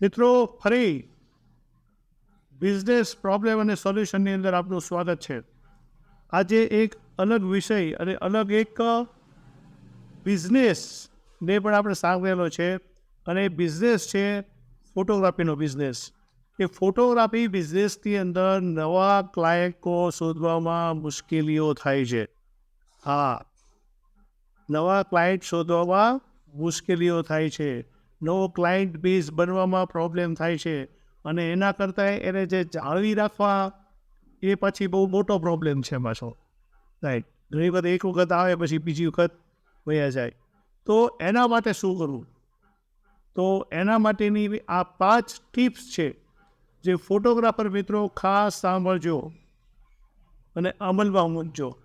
મિત્રો, ફરી business problem અને સોલ્યુશનની અંદર આપનું સ્વાગત છે. આજે એક અલગ વિષય અને અલગ એક બિઝનેસને પણ આપણે સાંભળેલો છે અને બિઝનેસ છે ફોટોગ્રાફીનો બિઝનેસ કે ફોટોગ્રાફી બિઝનેસની અંદર નવા ક્લાયકો શોધવામાં મુશ્કેલીઓ થાય છે. હા નવા ક્લાયન્ટ શોધવામાં મુશ્કેલીઓ થાય છે. નવો ક્લાયન્ટ બેઝ બનવામાં પ્રોબ્લેમ થાય છે અને એના કરતાં એને જે જાળવી રાખવા એ પછી બહુ મોટો પ્રોબ્લેમ છે પાછો રાઈટ ઘણી વખત એક વખત આવે પછી બીજી વખત વયા જાય. તો એના માટે શું કરવું? તો એના માટેની આ પાંચ ટિપ્સ છે જે ફોટોગ્રાફર મિત્રો ખાસ સાંભળજો અને અમલમાં મૂકજો.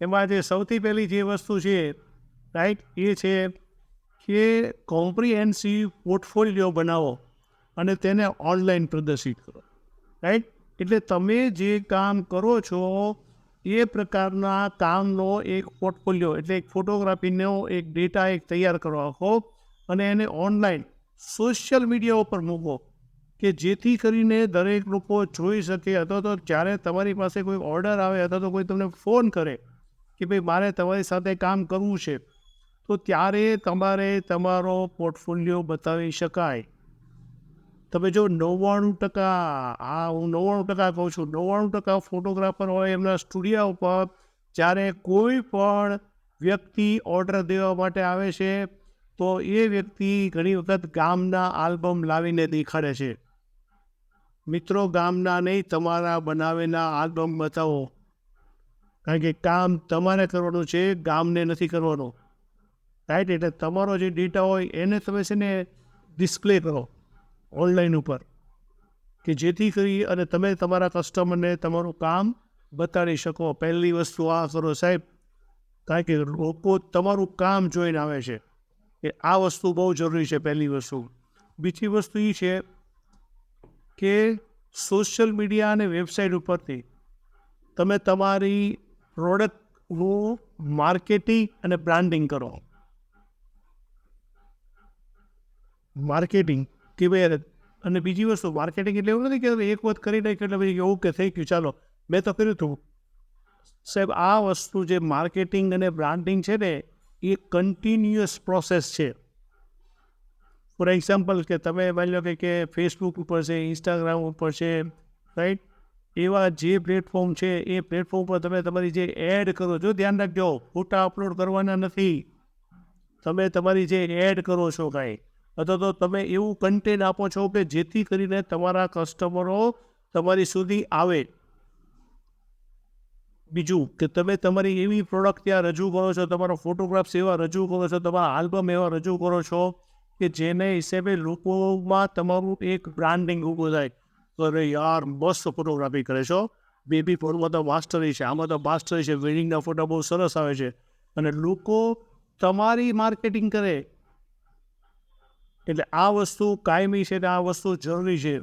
એમાં જે સૌથી પહેલી જે વસ્તુ છે રાઈટ એ છે કે કોમ્પ્રિહેન્સિવ પોર્ટફોલિયો બનાવો અને તેને ઓનલાઈન પ્રદર્શિત કરો રાઈટ એટલે તમે જે કામ કરો છો, એ પ્રકારના કામનો એક પોર્ટફોલિયો એટલે એક ફોટોગ્રાફીનો એક ડેટા એક તૈયાર કરો આખો અને એને ઓનલાઈન સોશિયલ મીડિયા ઉપર મૂકો કે જેથી કરીને દરેક લોકો જોઈ શકે અથવા તો જ્યારે તમારી પાસે કોઈ ઓર્ડર આવે અથવા તો કોઈ તમને ફોન કરે કે ભાઈ મારે તમારી સાથે કામ કરવું છે તો ત્યારે તમારે તમારો પોર્ટફોલિયો બતાવી શકાય. તમે જો નવ્વાણું ટકા, આ હું નવ્વાણું ટકા કહું છું, નવ્વાણું ટકા ફોટોગ્રાફર હોય એમના સ્ટુડિયો ઉપર જ્યારે કોઈ પણ વ્યક્તિ ઓર્ડર દેવા માટે આવે છે, તો એ વ્યક્તિ ઘણી વખત ગામના આલ્બમ લાવીને દેખાડે છે. મિત્રો, ગામના નહીં, તમારા બનાવેલા આલ્બમ બતાવો. કારણ કે કામ તમારે કરવાનું છે, ગામને નથી કરવાનું. રાઈટ એટલે તમારો જે ડેટા હોય એને તમે છે ને ડિસ્પ્લે કરો ઓનલાઈન ઉપર. કે જેથી કરી અને તમે તમારા કસ્ટમરને તમારું કામ બતાડી શકો. પહેલી વસ્તુ આ કરો સાહેબ. કારણ કે લોકો તમારું કામ જોઈને આવે છે. કે આ વસ્તુ બહુ જરૂરી છે પહેલી વસ્તુ. બીજી વસ્તુ એ છે કે સોશિયલ મીડિયા અને વેબસાઇટ ઉપરથી તમે તમારી પ્રોડક્ટનું માર્કેટિંગ અને બ્રાન્ડિંગ કરો. માર્કેટિંગ કે ભાઈ અને બીજી વસ્તુ, માર્કેટિંગ એટલે એવું નથી કે એક વખત કરી નાખ્યું એટલે પછી ઓકે, થઈ ગયું, ચાલો, મેં તો કર્યું હતું. સાહેબ, આ વસ્તુ જે માર્કેટિંગ અને બ્રાન્ડિંગ છે ને, એ કન્ટિન્યુઅસ પ્રોસેસ છે. ફોર એક્ઝામ્પલ કે તમે માની લો કે કે ફેસબુક ઉપર છે ઇન્સ્ટાગ્રામ ઉપર છે રાઈટ એવા જે પ્લેટફોર્મ છે, એ પ્લેટફોર્મ પર તમે તમારી જે એડ કરો છો, ધ્યાન રાખજો, ફોટા અપલોડ કરવાના નથી. તમે તમારી જે એડ કરો છો કાંઈ અથવા તો તમે એવું કન્ટેન્ટ આપો છો કે જેથી કરીને તમારા કસ્ટમરો તમારી સુધી આવે. બીજું કે તમે તમારી એવી પ્રોડક્ટ ત્યાં રજૂ કરો છો, તમારો ફોટોગ્રાફ્સ એવા રજૂ કરો છો, તમારા આલ્બમ એવા રજૂ કરો છો કે જેને હિસાબે લોકોમાં તમારું એક બ્રાન્ડિંગ ઊભું થાય. અરે યાર, મસ્ત ફોટોગ્રાફી કરે છો. બેબી ફોટોમાં તો માસ્ટરી છે, આમાં તો માસ્ટરી છે વેડિંગના ફોટા બહુ સરસ આવે છે. અને લોકો તમારી માર્કેટિંગ કરે. એટલે આ વસ્તુ કાયમી છે ને આ વસ્તુ જરૂરી છે.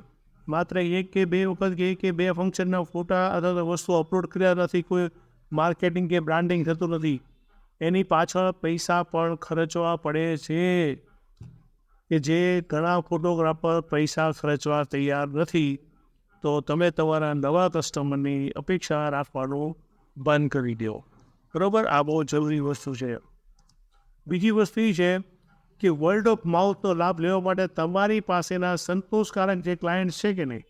માત્ર એક કે બે વખત કે એક કે બે ફંક્શનના ફોટા અથવા વસ્તુ અપલોડ કર્યા નથી, કોઈ માર્કેટિંગ કે બ્રાન્ડિંગ થતું નથી. એની પાછળ પૈસા પણ ખર્ચવા પડે છે. કે જે ઘણા ફોટોગ્રાફર પૈસા ખર્ચવા તૈયાર નથી. તો તમે તમારા નવા કસ્ટમરની અપેક્ષા રાખવાનું બંધ કરી દો. બરાબર? આ બહુ જરૂરી વસ્તુ છે. બીજી વસ્તુ એ છે કે વર્લ્ડ ઓફ માઉથનો લાભ લેવા માટે તમારી પાસેના સંતોષકારક જે ક્લાયન્ટ છે કે નહીં,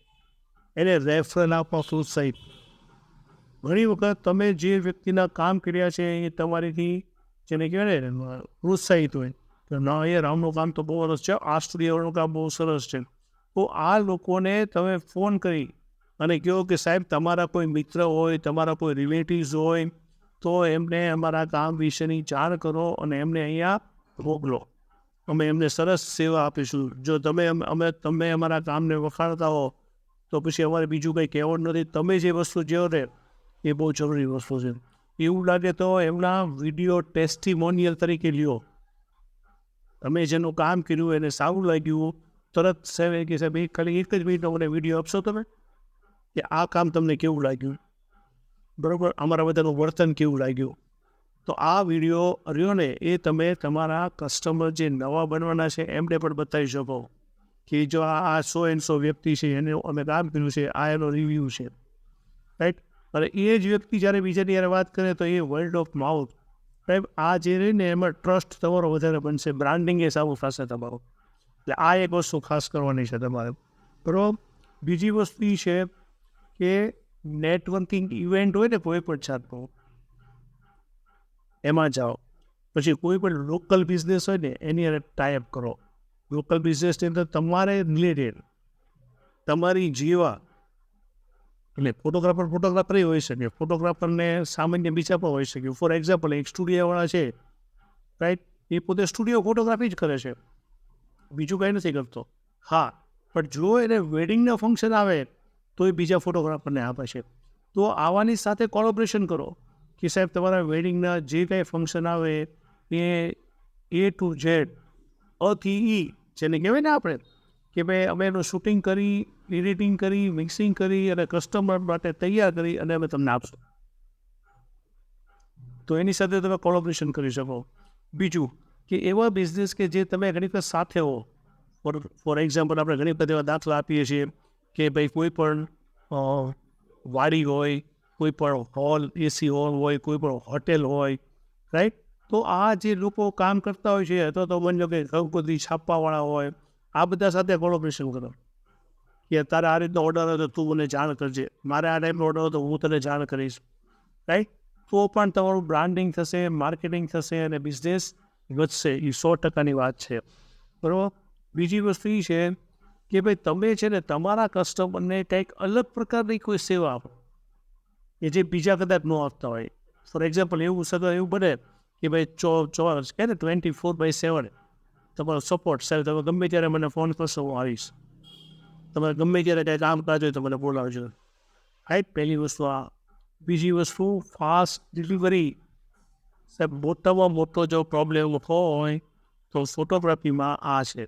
એને રેફરલ આપવા પ્રોત્સાહિત. ઘણી વખત તમે જે વ્યક્તિના કામ કર્યા છે એ તમારીથી, જેને કહેવાય ને, પ્રોત્સાહિત હોય. તો ના એ રામનું કામ તો બહુ સરસ છે, આ સ્ટુડિયોનું કામ બહુ સરસ છે. તો આ લોકોને તમે ફોન કરી અને કહો કે સાહેબ, તમારા કોઈ મિત્ર હોય, તમારા કોઈ રિલેટિવ્સ હોય, તો એમને અમારા કામ વિશેની જાણ કરો અને એમને અહીંયા મોકલો. અમે એમને સરસ સેવા આપીશું. જો તમે અમે તમે અમારા કામને વખાણતા હો, તો પછી અમારે બીજું કંઈ કહેવાનું નથી. તમે જે વસ્તુ જેવો ને, એ બહુ જરૂરી વસ્તુ છે. એવું લાગે તો એમના વીડિયો ટેસ્ટિમોનિયલ તરીકે લ્યો. તમે જેનું કામ કર્યું, એને સારું લાગ્યું, તરત સાહેબ કે સાહેબ, એક ખાલી એક જ મિનિટનો મને વીડિયો આપશો તમે? કે આ કામ તમને કેવું લાગ્યું? બરાબર? અમારા બધાનું વર્તન કેવું લાગ્યું? તો આ વીડિયો રહ્યો ને એ તમે તમારા કસ્ટમર જે નવા બનવાના છે, એમને પણ બતાવી શકો કે જો આ સો એન્ડ સો વ્યક્તિ છે, એને અમે કામ કર્યું છે, આ એનો રિવ્યૂ છે. રાઈટ અને એ જ વ્યક્તિ જ્યારે બીજાની યારે વાત કરે તો એ વર્લ્ડ ઓફ માઉથ સાહેબ આ જે રહી ને એમાં ટ્રસ્ટ તમારો વધારે બનશે બ્રાન્ડિંગ એ સારું થશે તમારું. એટલે આ એક વસ્તુ ખાસ કરવાની છે તમારે. બરાબર? બીજી વસ્તુ એ છે કે નેટવર્કિંગ ઇવેન્ટ હોય ને કોઈ પણ જાતનું એમાં જાઓ. પછી કોઈ પણ લોકલ બિઝનેસ હોય ને, એની અંદર ટાઈપ કરો. લોકલ બિઝનેસની અંદર તમારે રિલેટેડ તમારી જીવા, એટલે ફોટોગ્રાફર ફોટોગ્રાફર હોઈ શકે. ફોટોગ્રાફરને સામાન્ય બીજા પણ હોઈ શકે. ફોર એક્ઝામ્પલ એક સ્ટુડિયોવાળા છે રાઈટ એ પોતે સ્ટુડિયો ફોટોગ્રાફી જ કરે છે. બીજું કંઈ નથી કરતો. હા, પણ જો એને વેડિંગના ફંક્શન આવે, તો એ બીજા ફોટોગ્રાફરને આપે છે. તો આવાની સાથે કોલોબ્રેશન કરો. કે સાહેબ, તમારા વેડિંગના જે કાંઈ ફંક્શન આવે એ એ ટુ ઝેડ અથી ઈ જેને કહેવાય ને આપણે, કે ભાઈ અમે એનું શૂટિંગ કરી એડિટિંગ કરી મિક્સિંગ કરી અને કસ્ટમર માટે તૈયાર કરી અને અમે તમને આપશું. તો એની સાથે તમે કોલોબરેશન કરી શકો. બીજું કે એવા બિઝનેસ કે જે તમે ઘણી વખત સાથે હો ફોર ફોર એક્ઝામ્પલ આપણે ઘણી વખત એવા દાખલા આપીએ છીએ કે ભાઈ કોઈ પણ વાડી હોય કોઈ પણ હોલ એસી હોલ હોય, કોઈ પણ હોટેલ હોય રાઈટ તો આ જે લોકો કામ કરતા હોય છે, અથવા તો બની કે ગણપતિ છાપવાવાળા હોય, આ બધા સાથે કોલોબ્રેશન કરો. કે તારે આ રીતનો ઓર્ડર હતો તું મને જાણ કરજે. મારે આ ટાઈપનો ઓર્ડર હતો હું તને જાણ કરીશ રાઈટ તો પણ તમારું બ્રાન્ડિંગ થશે માર્કેટિંગ થશે અને બિઝનેસ વધશે. એ સો ટકાની વાત છે. બરાબર? બીજી વસ્તુ એ છે કે ભાઈ તમે છે ને તમારા કસ્ટમરને કંઈક અલગ પ્રકારની કોઈ સેવા આપો. કે જે બીજા કદાચ ન આપતા હોય. ફોર એક્ઝામ્પલ એવું સગા એવું બને કે ભાઈ ચો ચોવીસ કે ને ટ્વેન્ટી ફોર બાય સેવન તમારો સપોર્ટ સાહેબ, તમે ગમે ત્યારે મને ફોન કરશો, હું આવીશ. તમારે ગમે ત્યારે કાંઈ કામ કાજ હોય તો મને બોલાવજો. રાઈટ પહેલી વસ્તુ આ. બીજી વસ્તુ ફાસ્ટ ડિલિવરી સાહેબ, મોટામાં મોટો જો પ્રોબ્લેમ હોય તો ફોટોગ્રાફીમાં આ છે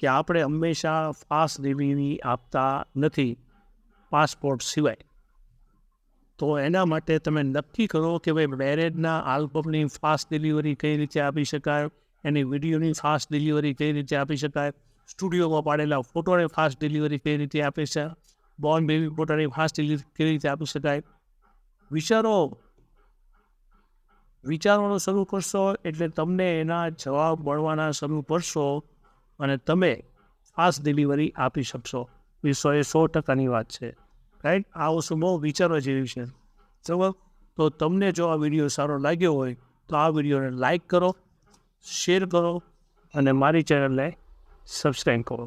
કે આપણે હંમેશા ફાસ્ટ ડિલિવરી આપતા નથી પાસપોર્ટ સિવાય. તો એના માટે તમે નક્કી કરો કે ભાઈ મેરેજના આલ્બમની ફાસ્ટ ડિલિવરી કઈ રીતે આપી શકાય? એની વિડીયોની ફાસ્ટ ડિલિવરી કઈ રીતે આપી શકાય? સ્ટુડિયોમાં પાડેલા ફોટોની ફાસ્ટ ડિલિવરી કઈ રીતે આપી છે? બોર્ન બેબી ફોટોની ફાસ્ટ ડિલિવરી કેવી રીતે આપી શકાય? વિચારો. વિચારવાનું શરૂ કરશો એટલે તમને એના જવાબ મળવાના શરૂ કરશો અને તમે ફાસ્ટ ડિલિવરી આપી શકશો. એ સો એ સો ટકાની વાત છે. રાઈટ આ વસ્તુ બહુ વિચારવા જેવી છે. ચલો તો તમને જો આ વીડિયો સારો લાગ્યો હોય, તો આ વિડીયોને લાઈક કરો શેર કરો અને મારી ચેનલને સબસ્ક્રાઈબ કરો.